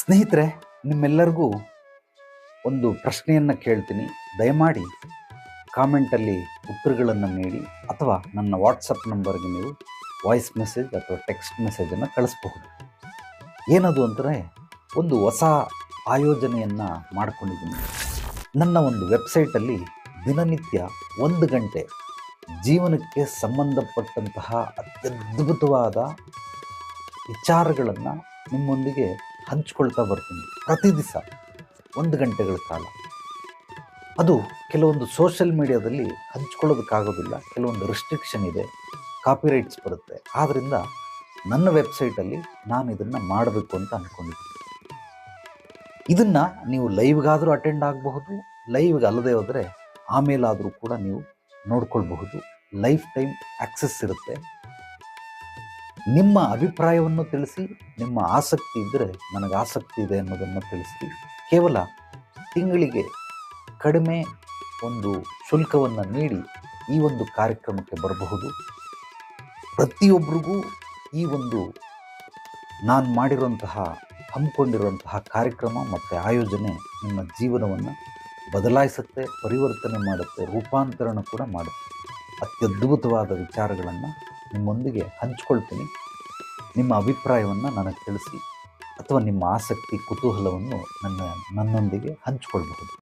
ಸ್ನೇಹಿತರೆ, ನಿಮ್ಮೆಲ್ಲರಿಗೂ ಒಂದು ಪ್ರಶ್ನೆಯನ್ನು ಕೇಳ್ತೀನಿ. ದಯಮಾಡಿ ಕಾಮೆಂಟಲ್ಲಿ ಉತ್ತರಗಳನ್ನು ನೀಡಿ ಅಥವಾ ನನ್ನ ವಾಟ್ಸಪ್ ನಂಬರ್ಗೆ ನೀವು ವಾಯ್ಸ್ ಮೆಸೇಜ್ ಅಥವಾ ಟೆಕ್ಸ್ಟ್ ಮೆಸೇಜನ್ನು ಕಳಿಸ್ಬಹುದು. ಏನದು ಅಂದರೆ ಒಂದು ಹೊಸ ಆಯೋಜನೆಯನ್ನು ಮಾಡಿಕೊಂಡಿದ್ದೀನಿ. ನನ್ನ ಒಂದು ವೆಬ್ಸೈಟಲ್ಲಿ ದಿನನಿತ್ಯ ಒಂದು ಗಂಟೆ ಜೀವನಕ್ಕೆ ಸಂಬಂಧಪಟ್ಟಂತಹ ಅತ್ಯದ್ಭುತವಾದ ವಿಚಾರಗಳನ್ನು ನಿಮ್ಮೊಂದಿಗೆ ಹಂಚ್ಕೊಳ್ತಾ ಬರ್ತೀನಿ. ಪ್ರತಿ ದಿವಸ ಒಂದು ಗಂಟೆಗಳ ಕಾಲ. ಅದು ಕೆಲವೊಂದು ಸೋಷಿಯಲ್ ಮೀಡಿಯಾದಲ್ಲಿ ಹಂಚ್ಕೊಳ್ಳೋದಕ್ಕಾಗೋದಿಲ್ಲ. ಕೆಲವೊಂದು ರಿಸ್ಟ್ರಿಕ್ಷನ್ ಇದೆ. ಕಾಪಿರೈಟ್ಸ್ ಬರುತ್ತೆ. ಆದ್ದರಿಂದ ನನ್ನ ವೆಬ್ಸೈಟಲ್ಲಿ ನಾನು ಇದನ್ನು ಮಾಡಬೇಕು ಅಂತ ಅಂದ್ಕೊಂಡಿದ್ದೀನಿ ಇದನ್ನು ನೀವು ಲೈವ್ಗಾದರೂ ಅಟೆಂಡ್ ಆಗಬಹುದು. ಲೈವ್ಗೆ ಅಲ್ಲದೆ ಹೋದರೆ ಆಮೇಲಾದರೂ ಕೂಡ ನೀವು ನೋಡ್ಕೊಳ್ಬಹುದು. ಲೈಫ್ ಟೈಮ್ ಆಕ್ಸೆಸ್ ಇರುತ್ತೆ. ನಿಮ್ಮ ಅಭಿಪ್ರಾಯವನ್ನು ತಿಳಿಸಿ, ನಿಮ್ಮ ಆಸಕ್ತಿ ಇದ್ದರೆ ನನಗೆ ಆಸಕ್ತಿ ಇದೆ ಅನ್ನೋದನ್ನು ತಿಳಿಸಿ. ಕೇವಲ ತಿಂಗಳಿಗೆ ಕಡಿಮೆ ಒಂದು ಶುಲ್ಕವನ್ನು ನೀಡಿ ಈ ಒಂದು ಕಾರ್ಯಕ್ರಮಕ್ಕೆ ಬರಬಹುದು. ಪ್ರತಿಯೊಬ್ಬರಿಗೂ ಈ ಒಂದು ನಾನು ಮಾಡಿರುವಂತಹ, ಹಮ್ಮಿಕೊಂಡಿರುವಂತಹ ಕಾರ್ಯಕ್ರಮ ಮತ್ತು ಆಯೋಜನೆ ನಿಮ್ಮ ಜೀವನವನ್ನು ಬದಲಾಯಿಸುತ್ತೆ, ಪರಿವರ್ತನೆ ಮಾಡುತ್ತೆ, ರೂಪಾಂತರಣ ಕೂಡ ಮಾಡುತ್ತೆ. ಅತ್ಯದ್ಭುತವಾದ ವಿಚಾರಗಳನ್ನು ನಿಮ್ಮೊಂದಿಗೆ ಹಂಚ್ಕೊಳ್ತೀನಿ. ನಿಮ್ಮ ಅಭಿಪ್ರಾಯವನ್ನು ನನಗೆ ತಿಳಿಸಿ. ಅಥವಾ ನಿಮ್ಮ ಆಸಕ್ತಿ ಕುತೂಹಲವನ್ನು ನನ್ನ ನನ್ನೊಂದಿಗೆ ಹಂಚಿಕೊಳ್ಬಹುದು.